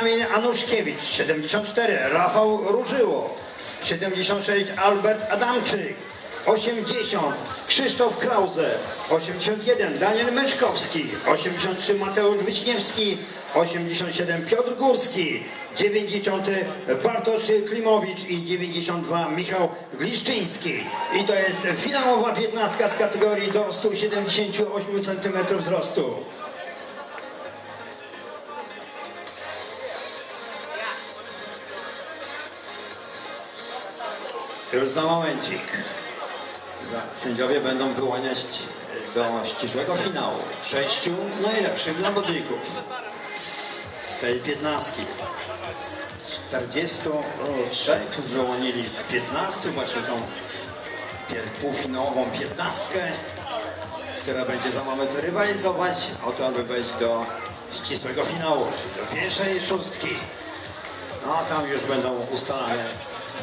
Kamil Anuszkiewicz, 74 Rafał Różyło, 76 Albert Adamczyk, 80 Krzysztof Krause, 81 Daniel Meszkowski, 83 Mateusz Wiśniewski, 87 Piotr Górski, 90 Bartosz Klimowicz i 92 Michał Gliszczyński. I to jest finałowa 15 z kategorii do 178 cm wzrostu. Już za momencik. Sędziowie będą wyłaniać do ścisłego finału sześciu najlepszych zawodników z tej piętnastki. 43 wyłonili 15, właśnie tą półfinałową piętnastkę, która będzie za moment rywalizować o to, aby wejść do ścisłego finału, do pierwszej szóstki. No a tam już będą ustalane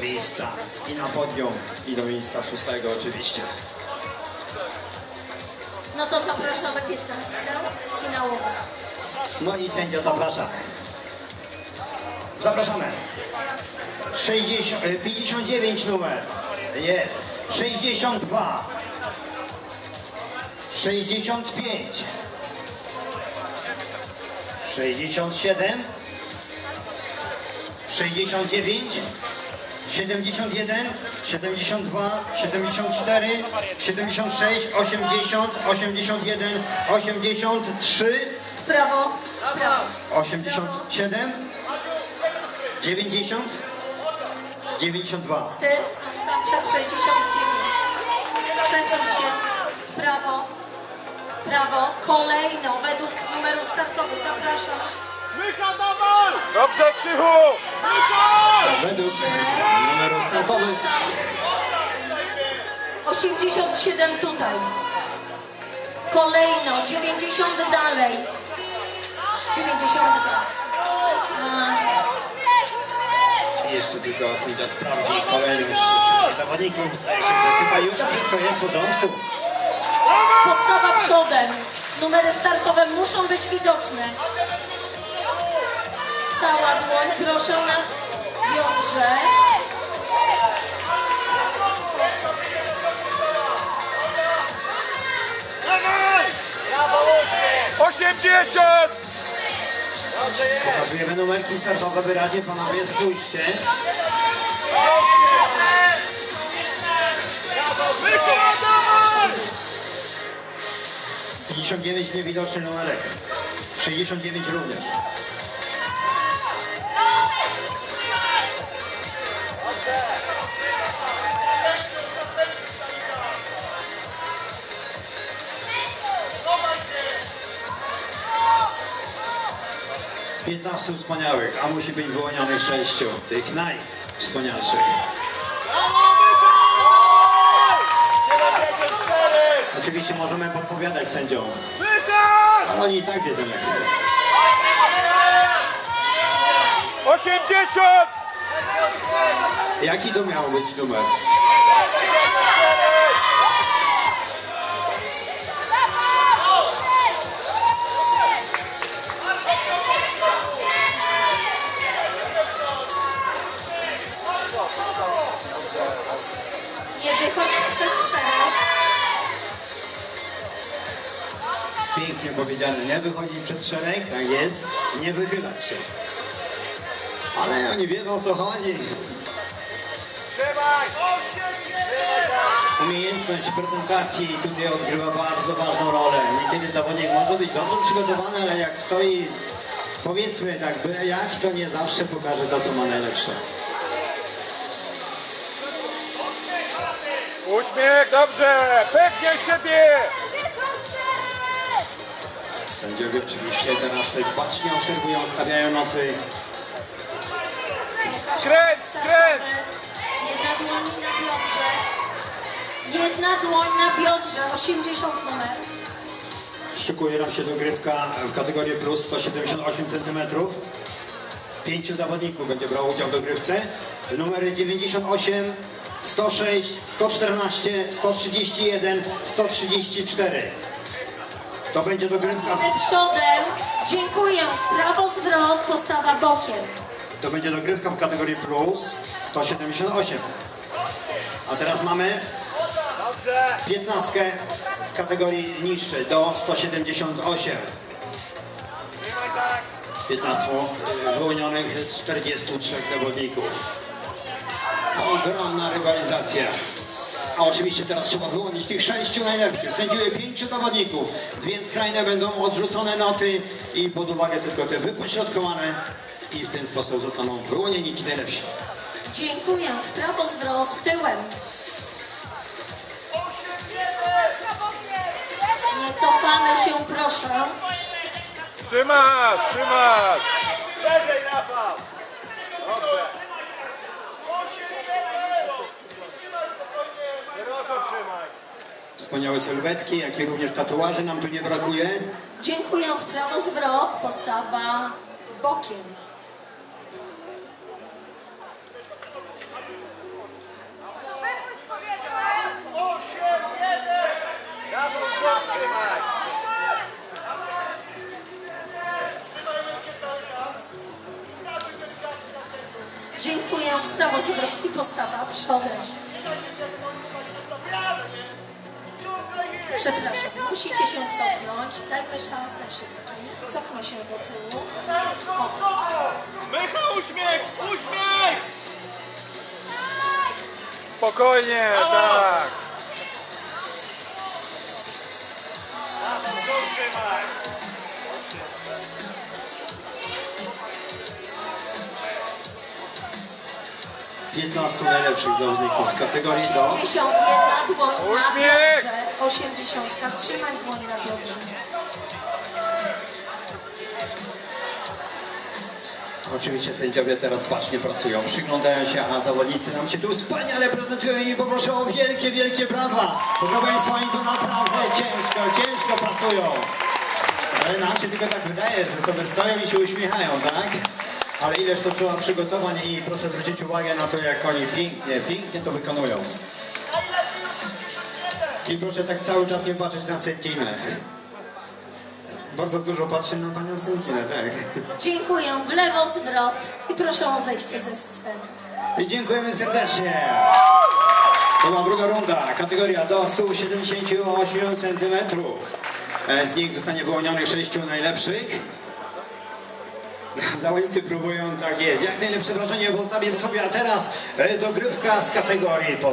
miejsca i na podium, i do miejsca szóstego oczywiście. No to zapraszamy 15 finałowe. No i sędzia zaprasza. Zapraszamy. 60, e, 59 numer. Jest. 62. 65. 67. 69. 71, 72, 74, 76, 80, 81, 83, W prawo, w prawo. 87, 90, 92. Ty, tam przed 69. Przesuń się. W prawo, w prawo. Kolejno, według numeru startowych. Zapraszam. Dobrze, Krzychu! Według numeru startowych 87 tutaj. Kolejno, 90 dalej. 92. A, jeszcze tylko sędzia sprawdzi kolejność wszystkich zawodników. Zdaje się, że Chyba już wszystko jest w porządku. Postawa przodem. Numery startowe muszą być widoczne. Cała dłoń, proszę na biodrze. Osiemdziesiąt! Pokazujemy numerki startowe wyraźnie, panowie spójrzcie. Wykładamy! 59 niewidoczny numerek. 69 również. Piętnastu wspaniałych, a musi być wyłonionych sześciu, tych najwspanialszych. Oczywiście możemy podpowiadać sędziom, ale oni i tak wiedzą jak jest. Osiemdziesiąt! Jaki to miał być numer? Pięknie powiedziane, nie wychodzić przed szereg, tak jest, nie wychylać się. Ale oni wiedzą o co chodzi. Umiejętność prezentacji tutaj odgrywa bardzo ważną rolę. Niekiedy zawodnik może być dobrze przygotowany, ale jak stoi, powiedzmy tak, byle jak, to nie zawsze pokaże to, co ma najlepsze. Uśmiech, dobrze! Pewnie siebie! Sędziowie oczywiście teraz bacznie obserwują, stawiają noty. Skręt, skręt! Jedna dłoń na biodrze. Jedna dłoń na biodrze. 80 numer. Szykuje nam się dogrywka w kategorii plus 178 cm. Pięciu zawodników będzie brało udział w dogrywce. Numery 98, 106, 114, 131, 134. To będzie dogrywka przodem. Dziękuję. W prawo zwrot, postawa bokiem. To będzie dogrywka w kategorii plus 178. A teraz mamy 15 w kategorii niższej do 178. 15 wyłonionych z 43 zawodników. Ogromna rywalizacja. A oczywiście teraz trzeba wyłonić tych sześciu najlepszych. Sędziuje pięciu zawodników. Dwie skrajne będą odrzucone noty i pod uwagę tylko te wypośrodkowane i w ten sposób zostaną wyłonieni ci najlepsi. Dziękuję. W prawo zwrot, tyłem. Nie cofamy się, proszę. Trzymasz, trzymasz. Szerzej, Rafał! Szeroko trzymaj. Wspaniałe sylwetki, jak i również tatuaży nam tu nie brakuje. Dziękuję. W prawo zwrot, postawa bokiem. Dziękuję. W prawo zwrot i postawa przodem. Przepraszam, musicie się cofnąć. Dajmy szansę wszystkim. Cofnę się do tyłu. O, Mycha, uśmiech! Uśmiech! Spokojnie, tak. 15 najlepszych zawodników z kategorii do 81 dłoń na biodrze. 80. Trzymaj dłoń na biodrze. Oczywiście sędziowie teraz bacznie pracują, przyglądają się, a zawodnicy nam się tu wspaniale prezentują i poproszę o wielkie, wielkie brawa. Proszę Państwa, oni tu naprawdę ciężko, ciężko pracują. Ale nam się tylko tak wydaje, że sobie stoją i się uśmiechają, tak? Ale ileż to trzeba przygotowań i proszę zwrócić uwagę na to, jak oni pięknie, pięknie to wykonują. I proszę tak cały czas nie patrzeć na sędzinę. Bardzo dużo patrzy na panią sędzinę, tak? Dziękuję. W lewo zwrot i proszę o zejście ze sceny. I dziękujemy serdecznie. To była druga runda, kategoria do 178 cm. Z nich zostanie wyłonionych sześciu najlepszych. Zawodnicy próbują, tak jest, jak najlepsze wrażenie postawić sobie, a teraz e, dogrywka z kategorii.